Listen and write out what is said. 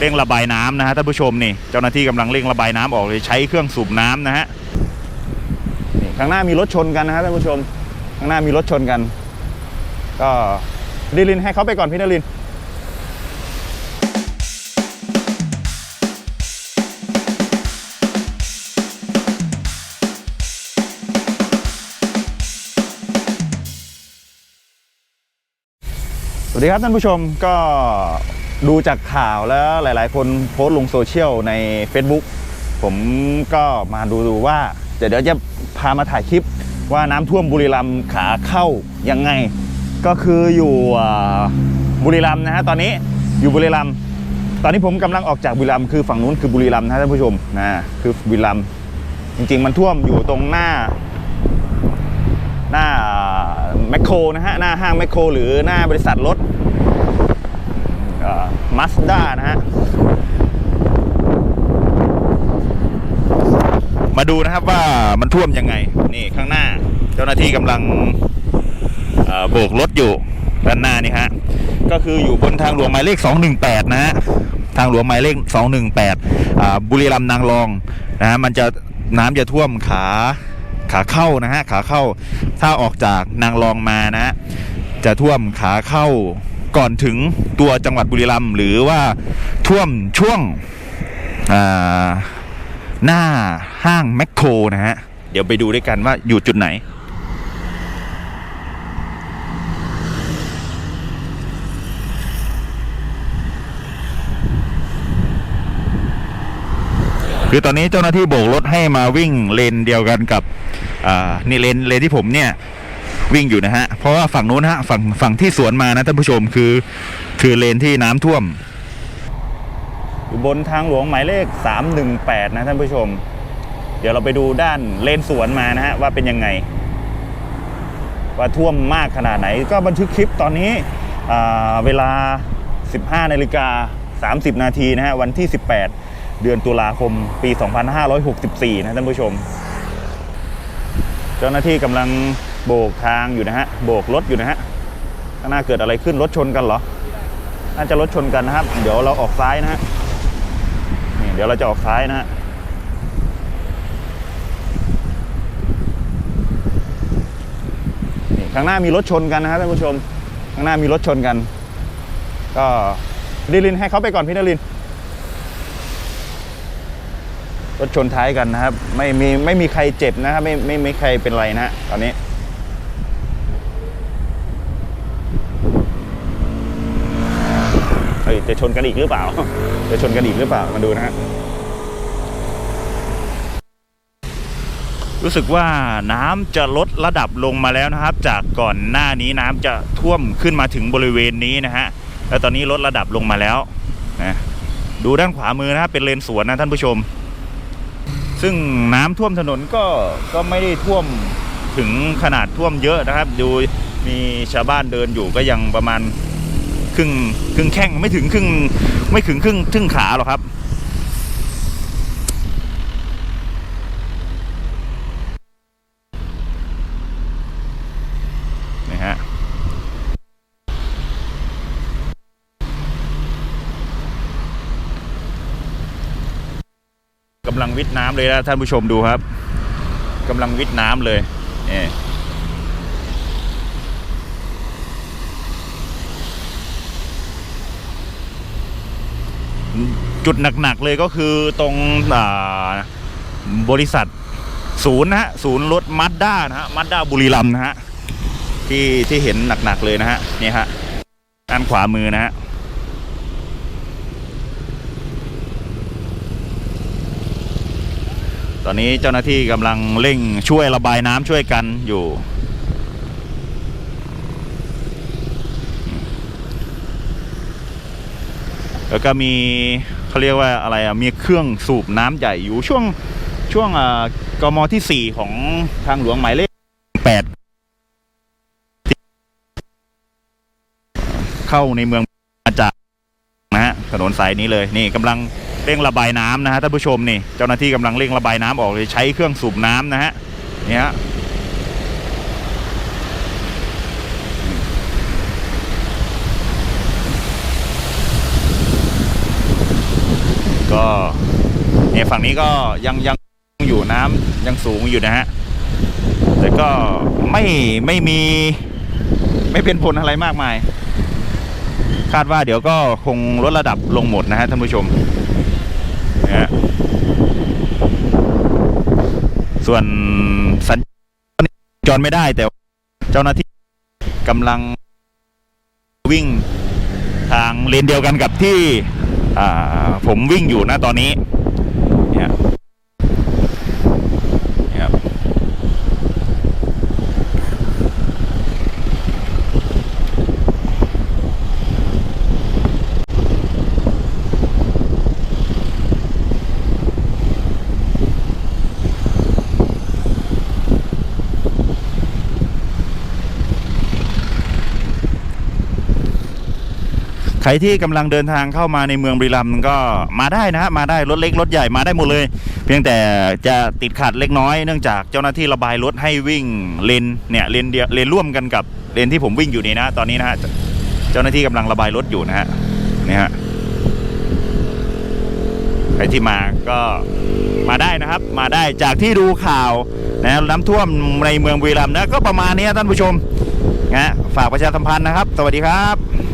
เร่งระบายน้ำนะฮะท่านผู้ชมนี่เจ้าหน้าที่กำลังเร่งระบายน้ำออกเลยใช้เครื่องสูบน้ำนะฮะนี่ข้างหน้ามีรถชนกันนะฮะท่านผู้ชม ข้างหน้ามีรถชนกัน ก็ดิลินให้เขาไปก่อนพี่นรินสวัสดีครับท่านผู้ชมก็ ดูจากข่าวแล้วหลาย ๆ คนโพสต์ลงโซเชียลใน Facebook ผมก็มาดูดูว่าเดี๋ยวจะพามาถ่ายคลิปว่าน้ำท่วมบุรีรัมย์ขาเข้ายังไง ก็คืออยู่บุรีรัมย์นะฮะตอนนี้อยู่บุรีรัมย์ตอนนี้ผมกำลังออกจากบุรีรัมย์คือฝั่งนู้นคือบุรีรัมย์นะท่านผู้ชมนะคือบุรีรัมย์จริง ๆ มันท่วมอยู่ตรงหน้า หน้าแมคโครนะฮะหน้าห้างแมคโครหรือหน้าบริษัทรถ มาสด้านะฮะ มาดูนะครับว่ามันท่วมยังไง นี่ข้างหน้า เจ้าหน้าที่กำลังโบกรถอยู่ด้านหน้านี่ฮะ ก็คืออยู่บนทางหลวงหมายเลข 218 นะฮะ ทางหลวงหมายเลข 218 บุรีรัมย์นางรองนะฮะ มันจะน้ำจะท่วมขาขาเข้านะฮะ ขาเข้า ถ้าออกจากนางรองมานะ จะท่วมขาเข้า ก่อนถึงตัวจังหวัดบุรีรัมย์หรือว่าท่วมช่วงหน้าห้างแมคโครนะฮะ เดี๋ยวไปดูด้วยกันว่าอยู่จุดไหนคือตอนนี้เจ้าหน้าที่โบกรถให้มาวิ่งเลนเดียวกันกับนี่เลนเลนที่ผมเนี่ย วิ่งอยู่นะฮะ เพราะว่าฝั่งนู้นฮะฝั่งฝั่งที่สวนมานะท่านผู้ชมคือ คือเลนที่น้ำท่วม อยู่บนทางหลวงหมายเลข 318 นะท่านผู้ชม เดี๋ยวเราไปดูด้านเลนสวนมานะฮะว่าเป็นยังไง ว่าท่วมมากขนาดไหน ก็บันทึกคลิปตอนนี้เวลา 15นาฬิกา30 นาทีนะฮะวันที่ 18 เดือนตุลาคมปี 2564 นะท่านผู้ชม เจ้าหน้าที่กำลัง โบกทางอยู่นะฮะ โบกรถอยู่นะฮะ ข้างหน้าเกิดอะไรขึ้นรถชนกันเหรอ น่าจะรถชนกันนะครับ เดี๋ยวเราออกซ้ายนะฮะ นี่เดี๋ยวเราจะออกซ้ายนะฮะ นี่ข้างหน้ามีรถชนกันนะครับท่านผู้ชม ข้างหน้ามีรถชนกัน ก็ดิลินให้เขาไปก่อนพี่นรินทร์รถชนท้ายกันนะครับ ไม่มีไม่มีใครเจ็บนะครับ ไม่ไม่ไม่ใครเป็นไรนะฮะตอนนี้ เฮ้ย จะชนกันอีกหรือเปล่า จะชนกันอีกหรือเปล่ามาดูนะฮะรู้สึกว่าน้ำจะลดระดับลงมาแล้วนะครับ จากก่อนหน้านี้น้ำจะท่วมขึ้นมาถึงบริเวณนี้นะฮะแล้วตอนนี้ลดระดับลงมาแล้วนะดูด้านขวามือนะครับเป็นเลนสวนนะท่านผู้ชม ซึ่งน้ำท่วมถนนก็ก็ไม่ได้ท่วมถึงขนาดท่วมเยอะนะครับ ดูมีชาวบ้านเดินอยู่ก็ยังประมาณ ครึ่งครึ่งแข้งไม่ถึงครึ่งไม่ถึงครึ่งครึ่งขาหรอกครับนี่ฮะกำลังวิทน้ำเลยนะท่านผู้ชมดูครับกำลังวิทน้ำเลยเนี่ย จุดหนักๆเลยก็คือตรงบริษัทศูนย์นะฮะศูนย์รถมัดด้านะฮะมัดด้าบุรีรัมย์นะฮะที่ที่เห็นหนักๆเลยนะฮะนี่ฮะด้านขวามือนะฮะตอนนี้เจ้าหน้าที่กำลังเร่งช่วยระบายน้ำช่วยกันอยู่ แล้วก็มีเขาเรียกว่าอะไรอะมีเครื่องสูบน้ำใหญ่อยู่ช่วงช่วงอ่ากมที่สี่ของทางหลวงหมายเลขแปดเข้าในเมืองมาจากนะฮะถนนสายนี้เลยนี่กำลังเร่งระบายน้ำนะฮะท่านผู้ชมนี่เจ้าหน้าที่กำลังเร่งระบายน้ำออกเลยใช้เครื่องสูบน้ำนะฮะเนี่ยฮะ ก็เนี่ยฝั่งนี้ก็ยังยังอยู่น้ำยังสูงอยู่นะฮะแต่ก็ไม่ไม่มีไม่เป็นผลอะไรมากมาย คาดว่าเดี๋ยวก็คงลดระดับลงหมดนะฮะท่านผู้ชมนะฮะส่วนสัญจรไม่ได้แต่เจ้าหน้าที่กำลังวิ่งทางเลนเดียวกันกับที่ ผมวิ่งอยู่นะตอนนี้เนี่ยเนี่ยครับ ใค รที่กำลังเดินทางเข้ามาในเมืองบรีรัมก็มาได้นะฮะมาได้รถเล็กรถใหญ่มาได้หมดเลย เพียงแต่จะติดขัดเล็กน้อยเนื่องจากเจ้าหน้าที่ระบายรถให้วิ่งเลนเนี่ยเลนเดียวเลนร่วมกันกับเลนที่ผมวิ่งอยู่นี่นะตอนนี้นะฮะเจ้าหน้าที่กำลังระบายรถอยู่นะฮะนี่ฮะใครที่มาก็มาได้นะครับ มาได้จากที่ดูข่าวนะน้ำท่วมในเมืองบุรีรัมย์นะก็ประมาณนี้ท่านผู้ชมนะฝากประชาสัมพันธ์นะครับ สวัสดีครับ